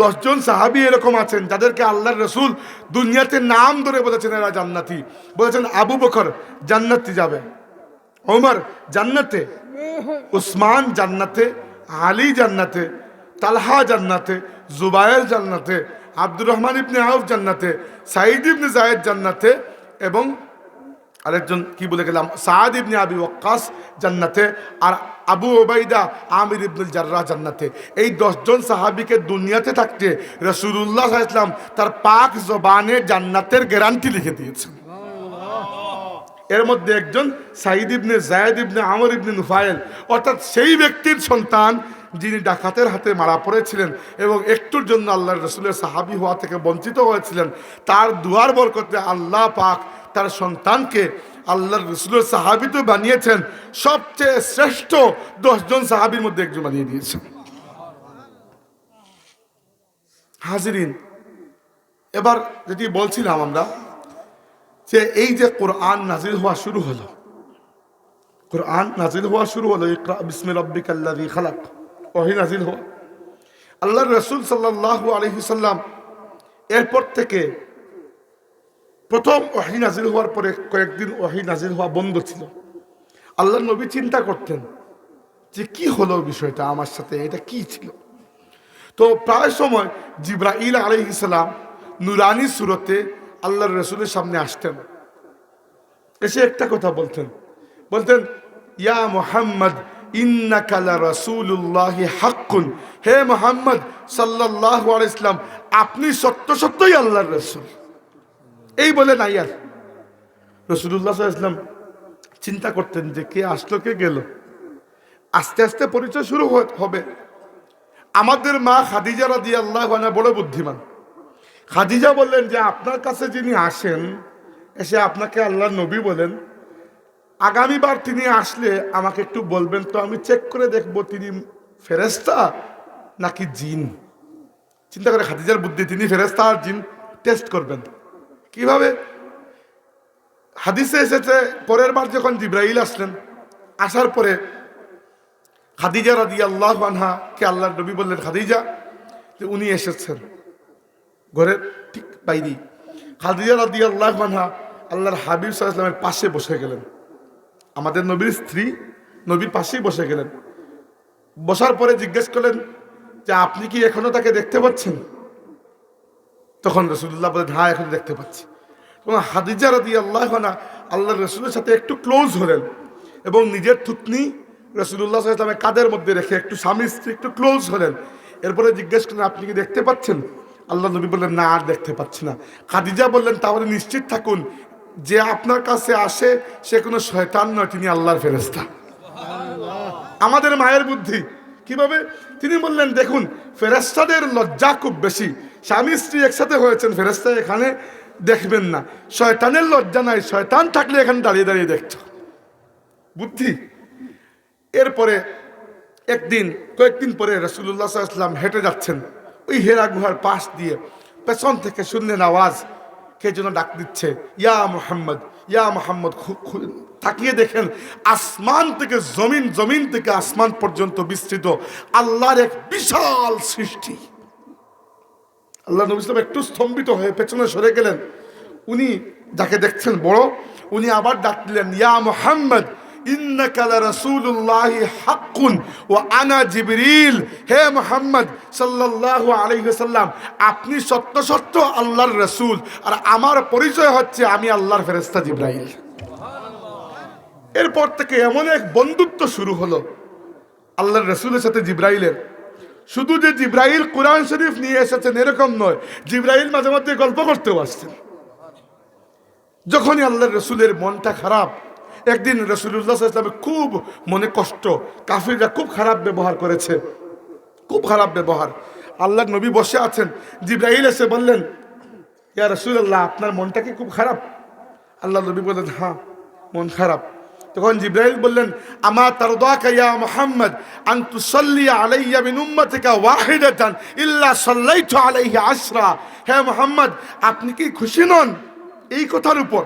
দশজন সাহাবি এরকম আছেন, যাদেরকে আল্লাহর রসুল দুনিয়াতে নাম ধরে বলেছেন এরা জান্নাতি। বলেছেন আবু বকর জান্নাতি যাবে, ওমর জান্নাতে, উসমান জান্নাতে, আলী জান্নাতে, তালহা জান্নাতে, জুবায়ের জান্নাতে, আব্দুর রহমান ইবনে আউফ জান্নাতে সাইদ ইবনে জায়েদ জান্নাতে এবং আরেকজন কি বলে গেলাম সাদ ইবনে আবি ওয়াক্কাস জান্নাতে, আর আবু ওবাইদা আমির ইবনুল জার্রাহ জান্নাতে। এই দশজন সাহাবিকে দুনিয়াতে থাকতে রসুল্লাহ ইসলাম তার পাক জবানে জান্নাতের গ্যারান্টি লিখে দিয়েছেন। এর মধ্যে একজন সাইদ ইবনে জায়দ ইবনে আমর ইবনে নুফায়েল অর্থাৎ সেই ব্যক্তির সন্তান যিনি ডাকাতের হাতে মারা পড়েছিলেন এবং একটুর জন্য আল্লাহ রসুলের সাহাবি হওয়া থেকে বঞ্চিত হয়েছিলেন তার দুয়ার বরকতে আল্লাহ পাক তার সন্তানকে আল্লাহর রসুলের সাহাবি তো বানিয়েছেন, সবচেয়ে শ্রেষ্ঠ দশজন সাহাবির মধ্যে একজন বানিয়ে দিয়েছেন। হাজিরিন, এবার যেটি বলছিলাম আমরা যে এই যে কোরআন নাজির হওয়া শুরু হলো, কোরআন নাজির হওয়া শুরু হলো, ইকরা বিসমি রব্বিকাল্লাযী খালাক, ওহি নাজিল হওয়া। আল্লাহর রাসূল সাল্লাল্লাহু আলাইহি সাল্লাম এরপর থেকে প্রথম ওহি নাজিল হওয়ার পরে কয়েকদিন ওহি নাজিল হওয়া বন্ধ ছিল। আল্লাহ নবী চিন্তা করতেন যে কি হলো বিষয়টা আমার সাথে, এটা কি ছিল? তো প্রায় সময় জিব্রাইল আলাইহিসাল্লাম নুরানি সুরতে আল্লাহর রসুলের সামনে আসতেন। এসে একটা কথা বলতেন। বলতেন, ইয়া মোহাম্মদ হে মোহাম্মদ সাল্লাহ ইসলাম আপনি সত্য সত্যই আল্লাহর রসুল। এই বলে নাই আর। রসুল্লাহ ইসলাম চিন্তা করতেন যে কে আসলো, কে গেল। আস্তে আস্তে পরিচয় শুরু হবে। আমাদের মা খাদিজা রাদি আল্লাহ বড় বুদ্ধিমান। খাদিজা বললেন যে, আপনার কাছে যিনি আসেন, এসে আপনাকে আল্লাহ নবী বলেন। আগামীবার তিনি আসলে আমাকে একটু বলবেন তো আমি চেক করে দেখব তিনি ফেরেস্তা নাকি জিন? চিন্তা করে খাদিজার বুদ্ধি, তিনি ফেরেস্তা আর জিন টেস্ট করবেন। কীভাবে? হাদিসে এসেছে, পরের বার যখন জিব্রাইল আসলেন, আসার পরে খাদিজা রাদি আল্লাহ কে আল্লাহর নবী বললেন, খাদিজা, যে উনি এসেছেন ঘরের ঠিক বাইরেই। খাদিজা রাদি আল্লাহ আনহা আল্লাহর হাবিব সাল্লামের পাশে বসে গেলেন। আমাদের নবীর স্ত্রী নবীর পাশেই বসে গেলেন। বসার পরে জিজ্ঞেস করলেন, যে আপনি কি এখনও তাকে দেখতে পাচ্ছেন? তখন রসুল্লাহ বলেন হ্যাঁ এখন দেখতে পাচ্ছি। তখন হাদিজা রাদি আল্লাহ আল্লাহ রসুলের সাথে একটু ক্লোজ হলেন এবং নিজের থুতনি রসুল্লাহ সাল্লামের কাদের মধ্যে রেখে একটু স্বামী স্ত্রী একটু ক্লোজ হলেন। এরপরে জিজ্ঞেস করলেন আপনি কি দেখতে পাচ্ছেন? আল্লাহ নবী বললেন না আর দেখতে পাচ্ছি না। খাদিজা বললেন তাহলে নিশ্চিত থাকুন যে আপনার কাছে আসে সে কোনো শয়তান নয় তিনি আল্লাহর ফেরেস্তা আমাদের মায়ের বুদ্ধি কীভাবে? তিনি বললেন দেখুন ফেরেস্তাদের লজ্জা খুব বেশি। স্বামী স্ত্রী একসাথে হয়েছেন ফেরেস্তা এখানে দেখবেন না। শয়তানের লজ্জা নাই, শয়তান থাকলে এখানে দাঁড়িয়ে দাঁড়িয়ে দেখত। বুদ্ধি? এরপরে একদিন, কয়েকদিন পরে রসুল্লাহ সাল্লাম হেঁটে যাচ্ছেন। ওই হেরা গুহার পাশ দিয়ে পেছন থেকে শুনলেন আওয়াজ কে যেন ডাক দিচ্ছে, ইয়া মোহাম্মদ ইয়া মোহাম্মদ তাকিয়ে দেখেন, আসমান থেকে জমিন জমিন থেকে আসমান পর্যন্ত বিস্তৃত আল্লাহর এক বিশাল সৃষ্টি। আল্লাহ নবী ইসলাম একটু স্তম্ভিত হয়ে পেছনে সরে গেলেন। উনি যাকে দেখছেন বড়, উনি আবার ডাক দিলেন, ইয়া মোহাম্মদ আপনি সত্য সত্য আল্লাহর রাসূল। আর আমার পরিচয় হচ্ছে আমি আল্লাহর ফেরেস্তা জিব্রাইল। এরপর থেকে এমন এক বন্ধুত্ব শুরু হলো আল্লাহর রসুলের সাথে জিব্রাইলের। শুধু যে জিব্রাইল কোরআন শরীফ নিয়ে এসেছেন, এরকম নয়, জিব্রাইল মাঝে মধ্যে গল্প করতেও আসছেন। যখনই আল্লাহর রসুলের মনটা খারাপ, একদিন রসুল্লাহ খুব মনে কষ্ট, কাফিররা খুব খারাপ ব্যবহার করেছে, খুব খারাপ ব্যবহার। আল্লাহর নবী বসে আছেন, জিব্রাইল এসে বললেন, ইয়া রসুল্লাহ আপনার মনটা কি খুব খারাপ? আল্লাহ নবী বললেন হ্যাঁ মন খারাপ। তখন জিব্রাইল বললেন আমা তারদাকা ইয়া মুহাম্মদ আন তুসাল্লি আলাইয়া মিন উম্মাতিকা ওয়াহিদাতান ইল্লা সাল্লাইতু আলাইহি আশরা। হে মুহাম্মদ আপনি কি খুশি নন এই কথার উপর?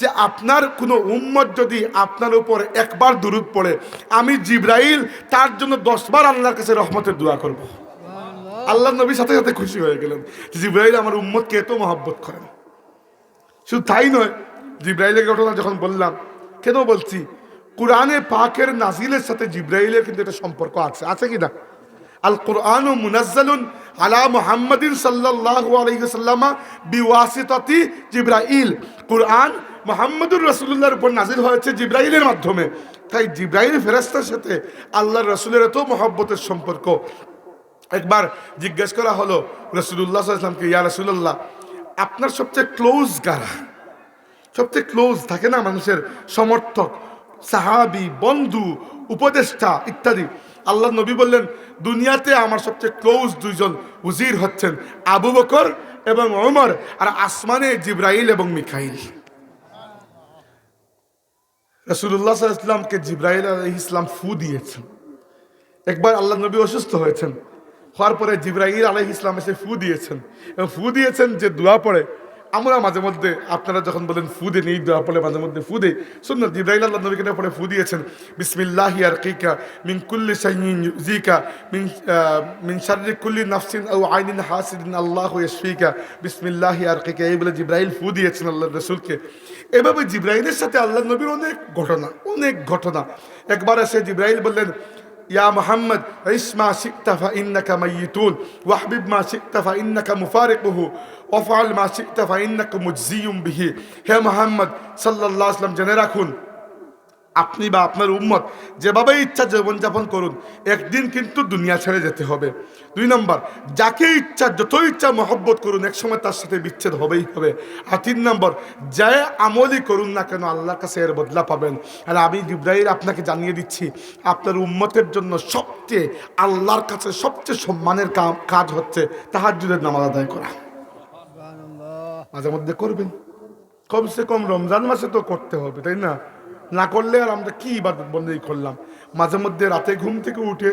যে আপনার কোনো উম্মত যদি আপনার উপর একবার দুরুদ পড়ে আমি জিব্রাইল তার জন্য দশবার আল্লাহর কাছে রহমতের দোয়া করব। আল্লাহ। নবীর সাথে সাথে খুশি হয়ে গেলেন। জিব্রাইল আমার উম্মতকে এত মহব্বত করেন। শুধু তাই নয় জিব্রাইলের ঘটনা যখন বললাম কেন বলছি? কোরআনে পাকের নাজিলের সাথে জিব্রাইলের কিন্তু একটা সম্পর্ক আছে। আছে কি না? আল কোরআন মুনাজ্জালুন আলা মুহাম্মাদিন সাল্লাল্লাহু আলাইহি সাল্লামা বিওয়াসিতাতি জিব্রাইল। কোরআন মুহাম্মদুর রাসূলুল্লাহর উপর নাজিল হয়েছে জিব্রাইলের মাধ্যমে। তাই জিব্রাইল ফেরেশতার সাথে আল্লাহর রাসূলের এত মহব্বতের সম্পর্ক। একবার জিজ্ঞেস করা হলো রসুল্লাহ সাল্লামকে ইয়া রসুল্লাহ আপনার সবচেয়ে ক্লোজ কারা? সবচেয়ে ক্লোজ থাকে না মানুষের সমর্থক, সাহাবি, বন্ধু, উপদেষ্টা ইত্যাদি। আল্লাহ নবী বললেন, দুনিয়াতে আমার সবচেয়ে ক্লোজ দুইজন উজির হচ্ছেন আবু বকর এবং ওমর আর আসমানে জিব্রাইল এবং মিখাইল রসুল্লাহ ইসলামকে জিব্রাইল ইসলাম ফু দিয়েছেন। একবার আল্লাহ নবী অসুস্থ হয়েছেন, হওয়ার পরে জিব্রাহিল আলহ ইসলাম এসে ফু দিয়েছেন। এবং ফু দিয়েছেন যে দোয়া পড়ে আমরা মাঝে মধ্যে, আপনারা যখন বলেন ফুদে নেই দোয়া পড়ে মাঝে মধ্যে ফু দেই শুনুন জিব্রাহিল আল্লাহ নবীকে পড়ে ফু দিয়েছেন। বিসমিল্লাহি আর কিকা মিন কুল্লি সাইন জিকা মিন মিন শাররি কুল্লি নাফসিন আও আইনিন হাসিদিন আল্লাহ ইয়াশফিকা। বিসমিল্লাহি আর কিকা এই বলে জিব্রাহিল ফু দিয়েছেন আল্লাহ রসুলকে। এভাবে জিব্রাহিলের সাথে আল্লাহ নবীর অনেক ঘটনা অনেক ঘটনা। একবার এসে জিব্রাহিল বললেন ইয়া মোহাম্মদ ইসমা শিকতাফা ইন্নাকা মাইতুন ওয়াহবিব মা শিকতাফা ইন্নাকা মুফারিকুহু ওফাল মা শিকতাফা ইন্নাকা মুজিউম বিহি হে মোহাম্মদ সাল্লাহ আসলাম জেনে রাখুন আপনি বা আপনার উম্মত যেভাবে ইচ্ছা জীবনযাপন করুন একদিন কিন্তু দুনিয়া ছেড়ে যেতে হবে। দুই নম্বর যাকে ইচ্ছা যত ইচ্ছা মহব্বত করুন একসময় তার সাথে বিচ্ছেদ হবেই হবে। আর তিন নম্বর যে আমলই করুন না কেন আল্লাহর কাছে এর বদলা পাবেন। আর আমি জিব্রাহিল আপনাকে জানিয়ে দিচ্ছি আপনার উম্মতের জন্য সবচেয়ে আল্লাহর কাছে সবচেয়ে সম্মানের কাজ হচ্ছে তাহাজ্জুদের নামাজ আদায় করা। মাঝে মধ্যে করবেন। কমসে কম রমজান মাসে তো করতে হবে তাই না? না করলে আর আমরা কি ইবাদত বন্দেই করলাম? মাঝে মধ্যে রাতে ঘুম থেকে উঠে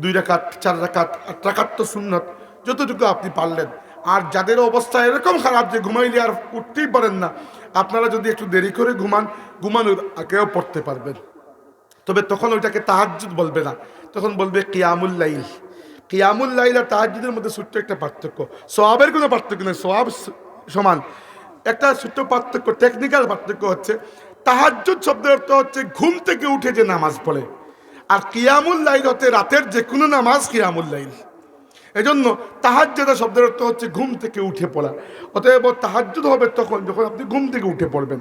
দুই রাকাত, চার রাকাত, আট রাকাত তো সুন্নত, যতটুকু আপনি পারলেন। আর যাদের অবস্থা এরকম খারাপ যে ঘুমাইলে আর উঠতেই পারেন না, আপনারা যদি একটু দেরি করে ঘুমান, ঘুমানোর আগেও পড়তে পারবেন। তবে তখন ওইটাকে তাহাজ্জুদ বলবে না। তখন বলবে কিয়ামুল লাইল। কিয়ামুল লাইল আর তাহাজ্জুদের মধ্যে ছোট্ট একটা পার্থক্য। সোয়াবের কোনো পার্থক্য নেই সোয়াব সমান। একটা ছোট্ট পার্থক্য টেকনিক্যাল পার্থক্য হচ্ছে তাহাজ্জুদ শব্দের অর্থ হচ্ছে ঘুম থেকে উঠে যে নামাজ পড়ে। আর কিয়ামুল লাইল হতে রাতের যে কোনো নামাজ কিয়ামুল লাইল। এজন্য তাহাজ্জুদা শব্দের অর্থ হচ্ছে ঘুম থেকে উঠে পড়া। অতএব তাহাজ্জুদ হবে তখন যখন আপনি ঘুম থেকে উঠে পড়বেন,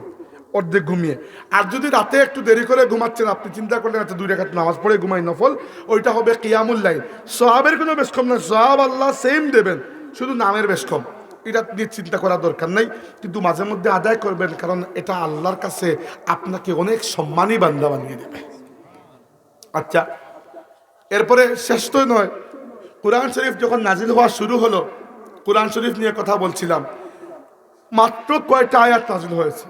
অর্ধেক ঘুমিয়ে। আর যদি রাতে একটু দেরি করে ঘুমাচ্ছেন, আপনি চিন্তা করলেন আচ্ছা দুই রেখাত নামাজ পড়ে ঘুমাই নফল, ওইটা হবে কিয়ামুল লাইল। সোহাবের কোনো বেশ কম না সোহাব আল্লাহ সেম দেবেন, শুধু নামের বেশ কম। এটা নিয়ে চিন্তা করার দরকার নাই, কিন্তু মাঝে মধ্যে আদায় করবেন, কারণ এটা আল্লাহর কাছে আপনাকে অনেক সম্মানী বান্দা বানিয়ে দেবে। আচ্ছা এরপরে শেষ তো নয়, কোরআন শরীফ যখন নাজিল হওয়া শুরু হলো, কোরআন শরীফ নিয়ে কথা বলছিলাম, মাত্র কয়টা আয়াত নাজিল হয়েছে?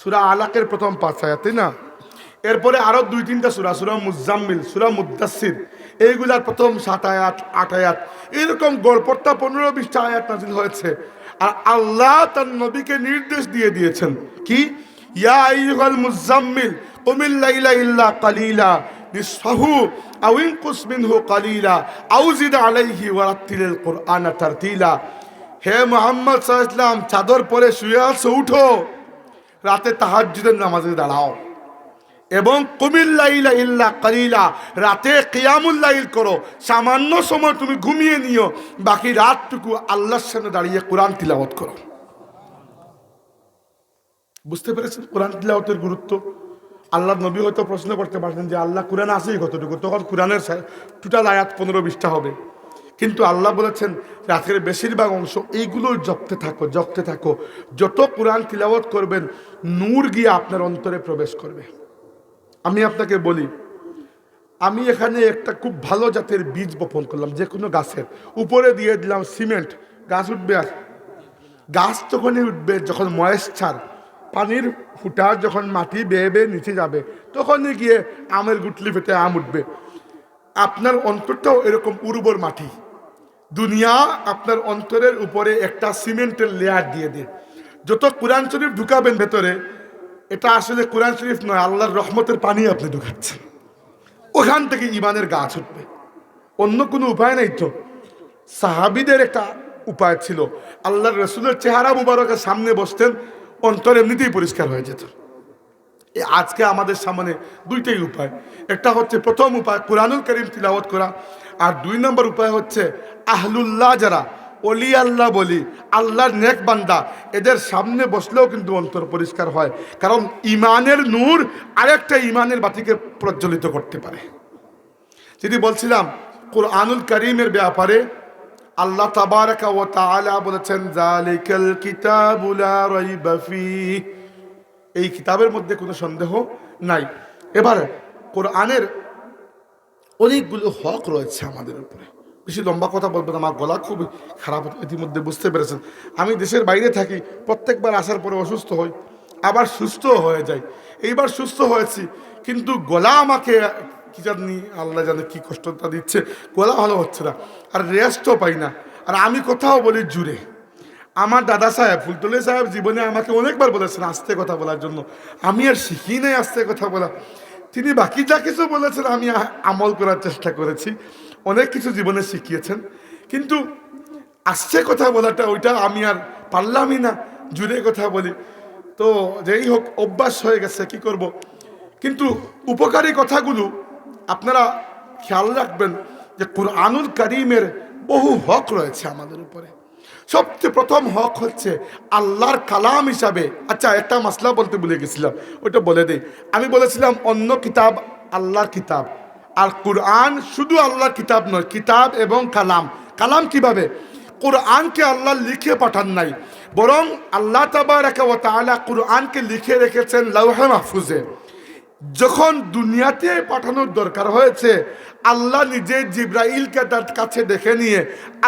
সুরা আলাকের প্রথম পাঁচ আয়াত, তাই না? এরপরে আরও দুই তিনটা সুরা সুরা মুজাম্মিল, সুরা মুদাসির এইগুলার প্রথম সাত আয়াত, আট আয়াত। এরকম গড়পড়তা পনেরো বিশটা আয়াত নাজিল হয়েছে। আর আল্লাহ তার নবীকে নির্দেশ দিয়ে দিয়েছেন। কি? ইয়া মুজাম্মিল আলাইহি হে মোহাম্মদ চাদর পরে শুয়ে আছো, উঠো। রাতে তাহাজ্জুদের নামাজে দাঁড়াও। এবং কুমিল্লাইলা ইল্লা কালিলা, রাতে কিয়ামুল্লাইল করো। সামান্য সময় তুমি ঘুমিয়ে নিও, বাকি রাতটুকু আল্লাহর সামনে দাঁড়িয়ে কোরআন তিলাওয়াত করো। বুঝতে পেরেছেন কোরআন তিলাওয়াতের গুরুত্ব? আল্লাহ নবী হয়তো প্রশ্ন করতে পারতেন যে, আল্লাহ কোরআন আসেই কতটুকু? তখন কোরআনের টোটাল আয়াত পনেরো বিশটা হবে। কিন্তু আল্লাহ বলেছেন, রাতের বেশিরভাগ অংশ এইগুলোই জপতে থাকো জপতে থাকো। যত কোরআন তিলাওয়াত করবেন, নূর গিয়ে আপনার অন্তরে প্রবেশ করবে। আমি আপনাকে বলি, আমি এখানে একটা খুব ভালো জাতের বীজ বপন করলাম, যে কোনো গাছের। উপরে দিয়ে দিলাম সিমেন্ট, গাছ উঠবে আর। গাছ তখনই উঠবে, যখন ময়েশ্চার পানির ফুটা যখন মাটি বেয়ে বেয়ে নিচে যাবে, তখনই গিয়ে আমের গুটলি ফেটে আম উঠবে। আপনার অন্তরটাও এরকম উর্বর মাটি। দুনিয়া আপনার অন্তরের উপরে একটা সিমেন্টের লেয়ার দিয়ে দেয় যত কোরআন শরীফ ঢুকাবেন ভেতরে এটা আসলে কোরআন শরীফ নয়, আল্লাহর রহমতের পানি আপনি ঢুকাচ্ছেন। ওখান থেকে ইমানের গাছ উঠবে। অন্য কোনো উপায় নেই তো। সাহাবিদের একটা উপায় ছিল, আল্লাহর রসুলের চেহারা মুবারকের সামনে বসতেন, অন্তর এমনিতেই পরিষ্কার হয়ে যেত। আজকে আমাদের সামনে দুইটাই উপায়। একটা হচ্ছে প্রথম উপায়, কোরআনুল করিম তিলাওয়াত করা, আর দুই নম্বর উপায় হচ্ছে আহলুল্লাহ যারা অলি আল্লাহ বলি, আল্লাহর নেক বান্দা। এদের সামনে বসলেও কিন্তু অন্তর পরিষ্কার হয়। কারণ ইমানের নূর আরেকটা ইমানের বাতিকে প্রজ্বলিত করতে পারে। যদি বলছিলাম, কোরআনুল করিমের ব্যাপারে আল্লাহ বলেছেন এই কিতাবের মধ্যে কোনো সন্দেহ নাই। এবার, কোরআনের অনেকগুলো হক রয়েছে আমাদের উপরে। বেশি লম্বা কথা বলবেন আমার গলা খুব খারাপ, ইতিমধ্যে বুঝতে পেরেছেন। আমি দেশের বাইরে থাকি, প্রত্যেকবার আসার পরে অসুস্থ হই, আবার সুস্থ হয়ে যাই। এইবার সুস্থ হয়েছি, কিন্তু গলা আমাকে কি জানি, আল্লাহ জানে কি কষ্টটা দিচ্ছে, গলা ভালো হচ্ছে না, আর রেস্টও পাই না। আর আমি কোথাও বলি জুড়ে। আমার দাদা সাহেব, ফুলতলি সাহেব জীবনে আমাকে অনেকবার বলেছেন আস্তে কথা বলার জন্য। আমি আর শিখি নাই আস্তে কথা বলা। তিনি বাকি যা কিছু বলেছেন, আমি আমল করার চেষ্টা করেছি। অনেক কিছু জীবনে শিখিয়েছেন। কিন্তু আসছে কথা বলাটা ওইটা আমি আর পারলামই না, জুড়ে কথা বলি। তো যেই হোক, অভ্যাস হয়ে গেছে, কি করব। কিন্তু উপকারী কথাগুলো আপনারা খেয়াল রাখবেন যে কোরআনুল করিমের বহু হক রয়েছে আমাদের উপরে। সবচেয়ে প্রথম হক হচ্ছে আল্লাহর কালাম হিসাবে। আচ্ছা একটা মাসলা বলতে ভুলে গেছিলাম, ওইটা বলে দিই। আমি বলেছিলাম, অন্য কিতাব আল্লাহর কিতাব। আর কোরআন শুধু আল্লাহর কিতাব নয়, কিতাব এবং কালাম। কালাম কীভাবে? কোরআনকে আল্লাহ লিখে পাঠান নাই, বরং আল্লাহ তাবারাকা ওয়া তাআলা কোরআনকে লিখে রেখেছেন লাউহে মাহফুজে। যখন দুনিয়াতে পাঠানোর দরকার হয়েছে, আল্লাহ নিজে জিব্রাইলকে তার কাছে দেখে নিয়ে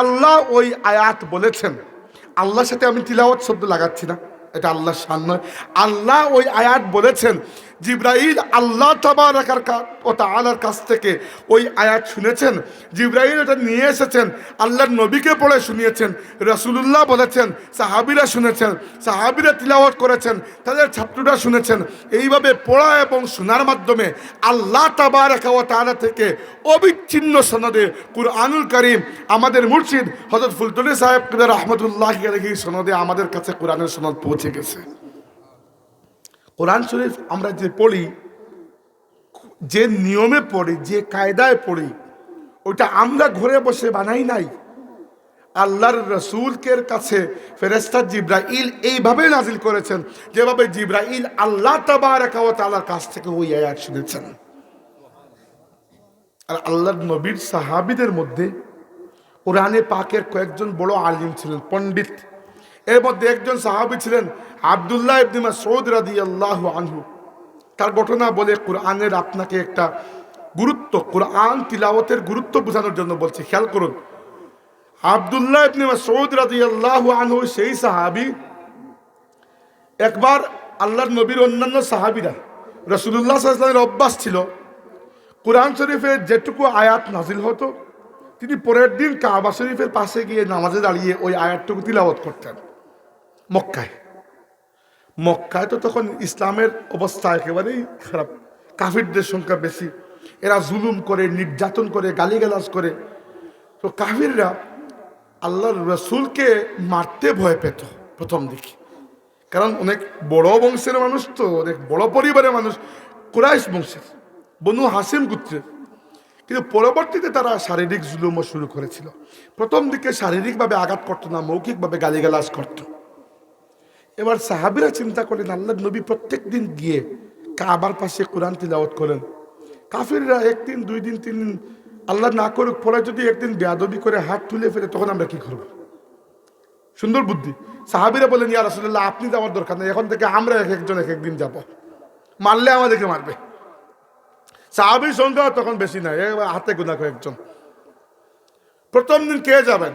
আল্লাহ ওই আয়াত বলেছেন। আল্লাহর সাথে আমি তিলাওয়াত শব্দ লাগাচ্ছি না, এটা আল্লাহর শান নয়। আল্লাহ ওই আয়াত বলেছেন জিব্রাইল আল্লাহ তাবারাকার ও তাআলার কাছ থেকে ওই আয়াত শুনেছেন? জিব্রাইল এটা নিয়ে এসেছেন। আল্লাহর নবীকে পড়ে শুনিয়েছেন। রসুলুল্লাহ বলেছেন, সাহাবিরা শুনেছেন, সাহাবিরা তিলাওয়াত করেছেন, তাদের ছাত্ররা শুনেছেন। এইভাবে পড়া এবং শোনার মাধ্যমে আল্লাহ তাবারাকা ও তাআলা থেকে অবিচ্ছিন্ন সনদে কুরআনুল করিম আমাদের মুর্শিদ হজরত ফুলতলি সাহেব রহমতুল্লাহ সনদে আমাদের কাছে কোরআনের সনদ পৌঁছে গেছে। কোরআন শরীফ আমরা যে পড়ি, যে নিয়মে পড়ি, যে কায়দায় পড়ি ওটা আমরা ঘরে বসে বানাই নাই। আল্লাহর রসুলকের কাছে ফেরেস্তা জিব্রাইল এইভাবে নাজিল করেছেন, যেভাবে জিব্রাইল আল্লাহ তাআলার কাছ থেকে ওই আয়াত শুনেছেন। আর আল্লাহর নবীর সাহাবিদের মধ্যে কোরআনে পাকের কয়েকজন বড় আলিম ছিলেন, পণ্ডিত। এর মধ্যে একজন সাহাবী ছিলেন আবদুল্লাহ ইবনে মাসউদ রাদিয়াল্লাহু আনহু। তার ঘটনা বলে কোরআনের আপনাকে একটা গুরুত্ব, কোরআন তিলাওয়াতের গুরুত্ব বোঝানোর জন্য বলছি, খেয়াল করুন। আবদুল্লাহ ইবনে মাসউদ রাদিয়াল্লাহু আনহু সেই সাহাবী, একবার আল্লাহর নবীর অন্যান্য সাহাবীরা, রাসূলুল্লাহ সাল্লাল্লাহু অভ্যাস ছিল। কোরআন শরীফে যেটুকু আয়াত নাজিল হতো, তিনি পরের দিন কাবা শরীফের পাশে গিয়ে নামাজে দাঁড়িয়ে ওই আয়াতটুকু তিলাওয়াত করতেন। মক্কায়। মক্কায় তো তখন ইসলামের অবস্থা একেবারেই খারাপ। কাফিরদের সংখ্যা বেশি। এরা জুলুম করে, নির্যাতন করে, গালিগালাজ করে। তো কাফিররা আল্লাহর রসুলকে মারতে ভয় পেত প্রথম দিকে। কারণ অনেক বড় বংশের মানুষ তো, অনেক বড় পরিবারের মানুষ, কুরাইশ বংশের, বনু হাসিম গুত্রের। কিন্তু পরবর্তীতে তারা শারীরিক জুলুমও শুরু করেছিল। প্রথম দিকে শারীরিকভাবে আঘাত করতো না, মৌখিকভাবে গালিগালাজ করতো। এবার সাহাবিরা চিন্তা করলেন, আল্লাহ নবী প্রত্যেক দিন গিয়ে কাবার পাশে কোরআন তিলাওয়াত করেন। কাফিররা একদিন, দুই দিন, তিন দিন, আল্লাহ না করুক, পরে যদি একদিন বেয়াদবি করে হাত তুলে ফেলে, তখন আমরা কি করব? সুন্দর বুদ্ধি। সাহাবিরা বলেন ইয়া রাসূলুল্লাহ, আপনি যাওয়ার দরকার নেই, এখন থেকে আমরা এক একজন এক একদিন যাব। মারলে আমাদেরকে মারবে। সাহাবির সংখ্যা তখন বেশি নাই হাতে গোনা কয়েকজন। প্রথম দিন কে যাবেন?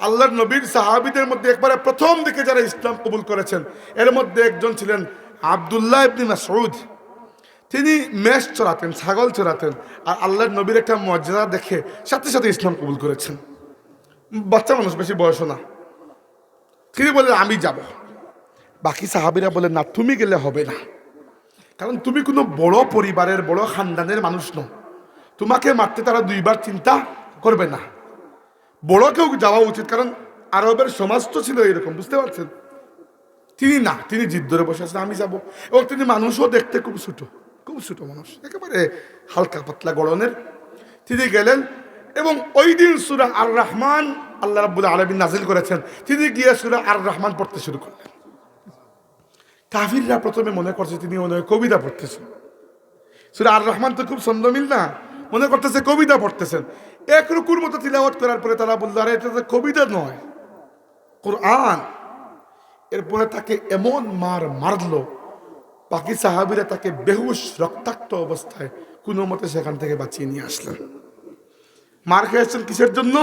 আল্লাহর নবীর সাহাবিদের মধ্যে একবারে প্রথম দিকে যারা ইসলাম কবুল করেছেন, এর মধ্যে একজন ছিলেন আবদুল্লাহ ইবনি মাসউদ। তিনি মেষ চড়াতেন, ছাগল চড়াতেন, আর আল্লাহর নবীর একটা মর্যাদা দেখে সাথে সাথে ইসলাম কবুল করেছেন। বাচ্চা মানুষ, বেশি বয়স না। তিনি বললেন, আমি যাব। বাকি সাহাবিরা বলেন না, তুমি গেলে হবে না। কারণ তুমি কোনো বড় পরিবারের, বড় খানদানের মানুষ নও। তোমাকে মারতে তারা দুইবার চিন্তা করবে না। বড় কেউ যাওয়া উচিত, কারণ আরবের সমাজ তো ছিল এরকম, বুঝতে পারছেন? তিনি না, তিনি জিদ ধরে বসে আছেন, আমি যাব। এবং তিনি মানুষও দেখতে খুব ছোট খুব ছোট মানুষ, একেবারে হালকা পাতলা গড়নের। তিনি গেলেন, এবং ওই দিন সুরা আর রহমান আল্লাহ রাব্বুল আলমিন নাজিল করেছেন। তিনি গিয়ে সুরা আর রহমান পড়তে শুরু করলেন। কাফিররা প্রথমে মনে করছে তিনি মনে হয় কবিতা পড়তেছেন। সুরা আর রহমান তো খুব ছন্দমিল না, মনে করতেছে কবিতা পড়তেছেন। এক রুকুর মতো তিলাওয়াত করার পরে তারা বলল, আরে, এটা তো কবিতা নয়, কোরআন। এরপরে তাকে এমন মার মারলো, বাকি সাহাবিরা তাকে বেহুশ, রক্তাক্ত অবস্থায় কোনো মতে সেখান থেকে বাঁচিয়ে নিয়ে আসলেন। মার খেয়েছেন কিসের জন্য?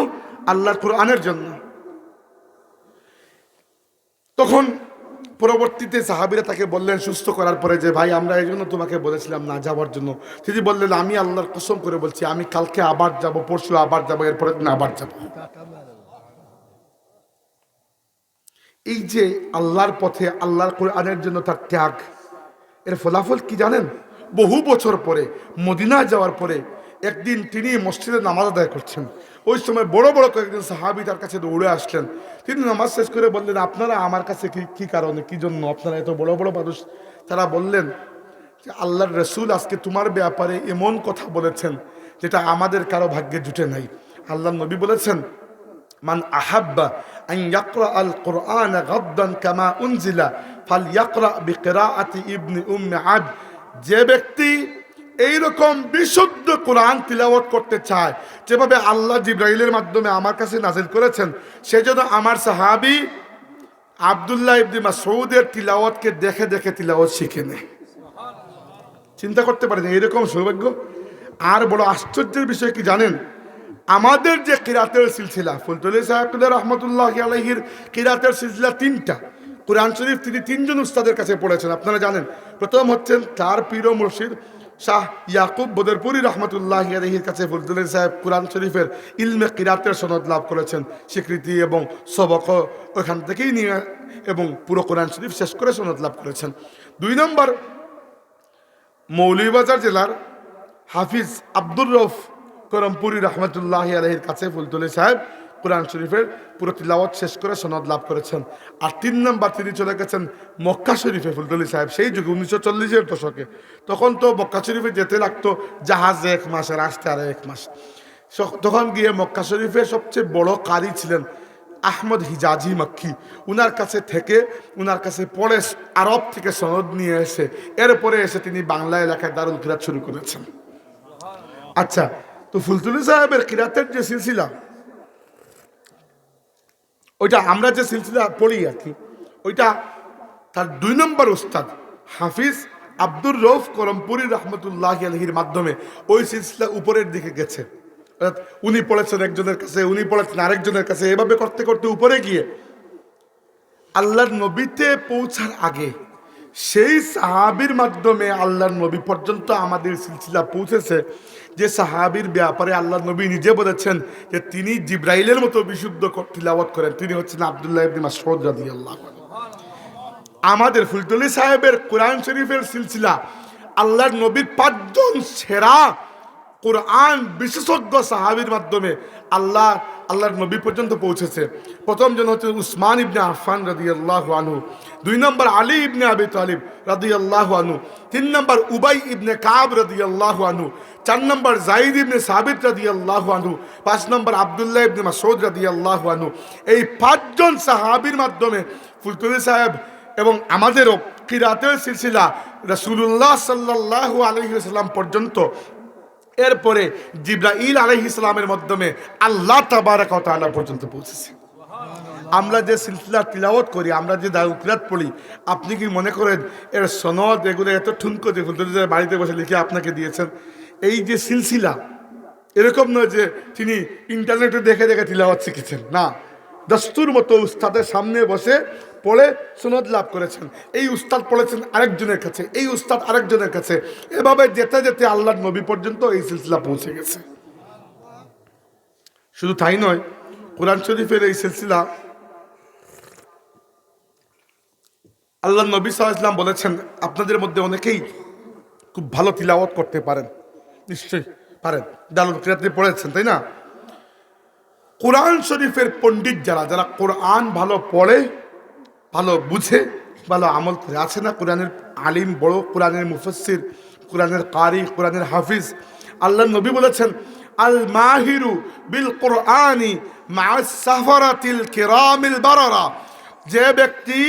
আল্লাহর কোরআনের জন্য। তখন পরবর্তীতে সাহাবিরা তাকে বললেন, সুস্থ করার পরে যে, ভাই, আমরা এই জন্য তোমাকে বলেছিলাম না যাওয়ার জন্য। তিনি বললেন, আমি আল্লাহর কসম করে বলছি, আমি কালকে আবার যাব, পরশু আবার যাব এরপরে দিন আবার যাব। এই যে আল্লাহর পথে, আল্লাহর কোরআনের জন্য তার ত্যাগ, এর ফলাফল কি জানেন? বহু বছর পরে মদিনা যাওয়ার পরে একদিন তিনি মসজিদে নামাজ আদায় করছেন। ওই সময় বড় বড় কয়েকজন সাহাবি তার কাছে দৌড়ে আসলেন। তিনি নামাজ শেষ করে বললেন, আপনারা আমার কাছে কি, কী কারণে, কী জন্য আপনারা এত বড় বড় মানুষ? তারা বললেন, যে আল্লাহর রসুল আজকে তোমার ব্যাপারে এমন কথা বলেছেন, যেটা আমাদের কারও ভাগ্যে জুটে নাই। আল্লাহ নবী বলেছেন, মান আহাব্বা আল কোরআন কামা উনজিলা, ফাল ইয়াকরা বিকিরাআতি ইবনি উম্মে আদ। যে ব্যক্তি এইরকম বিশুদ্ধ কোরআন তিলাওয়াত করতে চায়, যেভাবে আল্লাহ জিব্রাইলের মাধ্যমে আমার কাছে নাজিল করেছেন, সেজন্য আমার সাহাবি আবদুল্লাহ ইবনি মাসউদের তিলাওয়াতকে দেখে দেখে তিলাওয়াত শিখে নেয়। চিন্তা করতে পারেন, এইরকম সৌভাগ্য? আর বড় আশ্চর্যের বিষয় কি জানেন? আমাদের যে কিরাতের সিলসিলা, ফুলতলি সাহেবুল্লাহ রহমতুল্লাহ আলহির কিরাতের সিলসিলা তিনটা, কোরআন শরীফ তিনি তিনজন উস্তাদের কাছে পড়েছেন, আপনারা জানেন। প্রথম হচ্ছেন তার পীর মুর্শিদ শাহ ইয়াকুব বদরপুরি রহমতুল্লাহ আলহির কাছে ফুলতুলি সাহেব কোরআন শরীফের ইলমে কিরাতের সনদ লাভ করেছেন। স্বীকৃতি এবং সবক ওখান থেকেই নিয়ে এবং পুরো কোরআন শরীফ শেষ করে সনদ লাভ করেছেন। দুই নম্বর, মৌলভীবাজার জেলার হাফিজ আব্দুর রফ করমপুরি রহমতুল্লাহ আলহির কাছে ফুলতলি সাহেব কোরআন শরীফের পুরো তিলাওয়াত শেষ করে সনদ লাভ করেছেন। আর তিন নম্বর তিনি চলে গেছেন মক্কা শরীফে, ফুলতলি সাহেব। সেই যুগে উনিশশো চল্লিশের দশকে। তখন তো মক্কা শরীফে যেতে লাগতো জাহাজে এক মাস আর আসতে আর এক মাস। তখন গিয়ে মক্কা শরীফে সবচেয়ে বড় কারি ছিলেন আহমদ হিজাজি মক্কি। উনার কাছে থেকে, উনার কাছে পড়ে আরব থেকে সনদ নিয়ে এসে, এরপরে এসে তিনি বাংলা এলাকায় দারুল কিরাত শুরু করেছেন। আচ্ছা তো ফুলতুলি সাহেবের কিরাতের যে সিলসিলা ওইটা আমরা যে সিলসিলা পড়ি আর কি, ওইটা তার দুই নম্বর উস্তাদ হাফিজ আব্দুর রৌফ করমপুরি রহমতুল্লাহ আলহির মাধ্যমে ওই সিলসিলা উপরের দিকে গেছে। অর্থাৎ উনি পড়েছেন একজনের কাছে, উনি পড়েছেন আরেকজনের কাছে, এভাবে করতে করতে উপরে গিয়ে আল্লাহর নবীতে পৌঁছার আগে সেই সাহাবির মাধ্যমে আল্লাহর নবী পর্যন্ত আমাদের সিলসিলা পৌঁছেছে যে সাহাবির ব্যাপারে আল্লাহ নবী নিজে বলেছেন যে তিনি জিব্রাইলের মতো বিশুদ্ধ তিলাওয়াত করেন। তিনি হচ্ছেন আবদুল্লাহ ইবনে আনহু। আমাদের ফুলতলি সাহেবের কোরআন শরীফের সিলসিলা আল্লাহর নবীর পাঁচজন সেরা কোরআন বিশেষজ্ঞ সাহাবির মাধ্যমে আল্লাহ আল্লাহর নবী পর্যন্ত পৌঁছেছে। প্রথম জন হচ্ছে উসমান ইবনে আফান রাদি আল্লাহ আনহু। দুই নম্বর আলী ইবনে আবি তালিব রাদি আল্লাহ আনহু। তিন নম্বর উবাই ইবনে কাব রাদি আল্লাহ আনহু। চার নম্বর জাইদ ইবনে সাবিত রাদি আল্লাহ আনহু। পাঁচ নম্বর আবদুল্লাহ ইবনে মাসৌদ রাদি আল্লাহ আনহু। এই পাঁচজন সাহাবির মাধ্যমে ফুলতুলি সাহেব এবং আমাদেরও কিরাতের সিলসিলা রসুল্লাহ সাল্লাহ আলহিসাল্লাম পর্যন্ত এরপরে জিব্রাইল আলহি ইসলামের মাধ্যমে আল্লাহ তাবারাক তাআলা পর্যন্ত পৌঁছেছে। আমরা যে সিলসিলা তিলাওয়াত করি, আমরা যে দাউকিরাত পড়ি, আপনি কি মনে করেন এর সনদ এগুলো এত ঠুনকো সাহেব বাড়িতে বসে লিখে আপনাকে দিয়েছেন? এই যে সিলসিলা, এরকম নয় যে তিনি ইন্টারনেটে দেখে দেখে তিলাওয়াত শিখেছেন, না। দস্তুর মতো উস্তাদের সামনে বসে পড়ে সুনদ লাভ করেছেন। এই উস্তাদ পড়েছেন আরেকজনের কাছে, এই উস্তাদ আরেকজনের কাছে। এভাবে যেতে যেতে আল্লাহর নবী পর্যন্ত এই সিলসিলা পৌঁছে গেছে। শুধু তাই নয়, কোরআন শরীফের এই সিলসিলা আল্লাহ নবী সাল্লাম বলেছেন, আপনাদের মধ্যে অনেকেই খুব ভালো তিলাওয়াত করতে পারেন। নিশ্চয়ই পারেন। দারুল কিরাতে পড়েছেন, তাই না? কোরআন শরীফের পণ্ডিত যারা যারা কোরআন ভালো পড়ে ভালো বুঝে, ভালো আমল করে। আছে না কোরআনের আলিম, বড় কোরআনের মুফসির কোরআনের কারি, কোরআনের হাফিজ? আল্লাহ নবী বলেছেন আল মাহিরু বিল কোরআনি মা সাফারাতিল কিরামিল বারারা। যে ব্যক্তি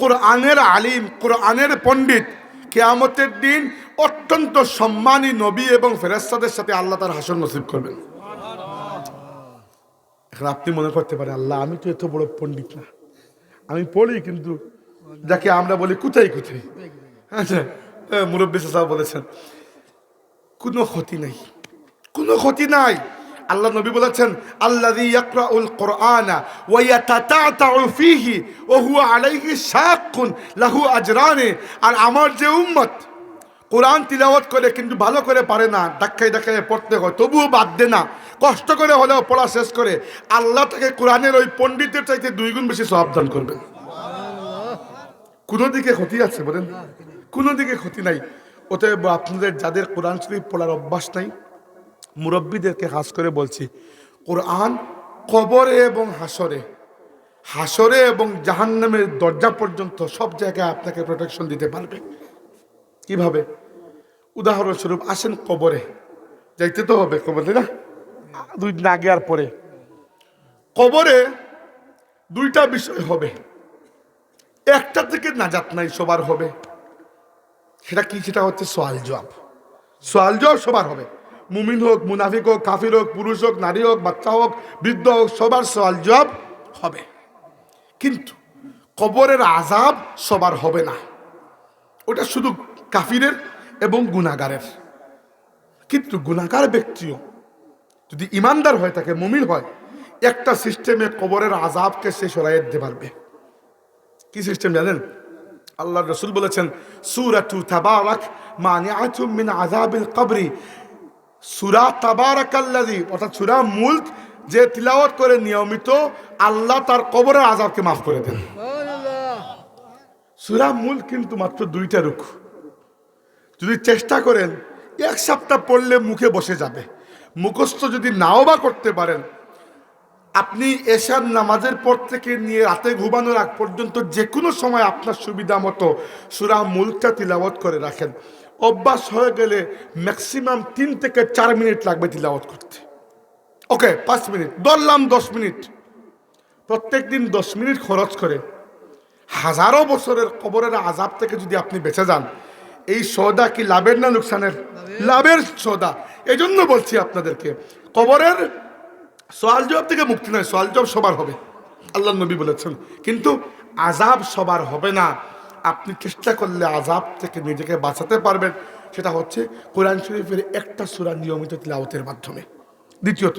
কোরআনের আলিম, কোরআনের পণ্ডিত, কেয়ামতের দিন অত্যন্ত সম্মানী নবী এবং ফেরেস্তাদের সাথে আল্লাহ তার হাসন নসিব করবেন। এখন আপনি মনে করতে পারেন, আল্লাহ, আমি তো এত বড় পণ্ডিত না। আমি পড়ি, কিন্তু যাকে আমরা বলি কোথায় কোথায়। আচ্ছা মুরব্বী সাহেব বলেছেন, কোনো ক্ষতি নাই। কোনো ক্ষতি নাই। আল্লাহ নবী বলেছেন কোরআনা ওয়া লাহু আর আমার যে উম্মত কোরআন তিলাওয়াত করে কিন্তু ভালো করে পারে না, ধাক্কায় ধাক্কায় পড়তে হয়, তবুও বাদ দে না। কষ্ট করে হলেও পড়া শেষ করে, আল্লাহ তাকে কোরআনের ওই পণ্ডিতের চাইতে দুই গুণ বেশি সহাবদান করবেন। কোনো দিকে ক্ষতি আছে বলেন? কোনো দিকে ক্ষতি নাই। অতএব আপনাদের যাদের কোরআন শরীফ পড়ার অভ্যাস নাই, মুরব্বীদেরকে খাস করে বলছি, কোরআন কবরে এবং হাসরে হাসরে এবং জাহান্নামের দরজা পর্যন্ত সব জায়গায় আপনাকে প্রোটেকশন দিতে পারবে। কীভাবে? উদাহরণস্বরূপ, আসেন কবরে। যাইতে তো হবে কবরে না? দুই দিন আগে আর পরে। কবরে দুইটা বিষয় হবে। একটা থেকে নাজাত নাই, সবার হবে। সেটা কি? সেটা হচ্ছে সোয়াল জবাব। সোয়াল জবাব সবার হবে। মুমিন হোক, মুনাফিক হোক, কাফির হোক, পুরুষ হোক, নারী হোক, বাচ্চা হোক, বৃদ্ধ হোক, সবার সোয়াল জবাব হবে। কিন্তু কবরের আজাব সবার হবে না। ওটা শুধু কাফিরের এবং গুণাগারের। কিন্তু গুণাগার ব্যক্তিও যদি ইমানদার হয় তাকে মুমিন হয় একটা সিস্টেমে কবরের আজাবকে সে সরাইয়ে দিতে পারবে। কি সিস্টেম জানেন? আল্লাহ রসুল বলেছেন সুরাতু তাবারাক মানিআতু মিন আযাবিল কবরি। সূরা তাবারাকাল্লাযী অর্থাৎ সূরা মুলক যে তিলাওয়াত করে নিয়মিত আল্লাহ তার কবরের আযাবকে মাফ করে দেন। সূরা মুলক কিন্তু মাত্র দুইটা রুখ। যদি চেষ্টা করেন, এক সপ্তাহ পড়লে মুখে বসে যাবে। মুখস্থ যদি নাও বা করতে পারেন, আপনি এশার নামাজের পর থেকে নিয়ে রাতে ঘুমানোর আগ পর্যন্ত যে কোনো সময় আপনার সুবিধা মতো সুরা মুলকটা তিলাওয়াত করে রাখেন। অভ্যাস হয়ে গেলে ম্যাক্সিমাম তিন থেকে চার মিনিট লাগবে তিলাওয়াত করতে। ওকে পাঁচ মিনিট। ধরলাম দশ মিনিট। প্রত্যেক দিন দশ মিনিট খরচ করে হাজারো বছরের কবরের আজাব থেকে যদি আপনি বেঁচে যান এই সৌদা কি লাভের না লোকসানের লাভের সৌদা। এই জন্য বলছি আপনাদেরকে, কবরের সোয়াল জবাব থেকে মুক্তি নয়, সোয়াল জবাব সবার হবে। আল্লাহ নবী বলেছেন, কিন্তু আজাব সবার হবে না। আপনি চেষ্টা করলে আজাব থেকে নিজেকে বাঁচাতে পারবেন। সেটা হচ্ছে কোরআন শরীফের একটা সুরা নিয়মিত তিলাওয়াতের মাধ্যমে। দ্বিতীয়ত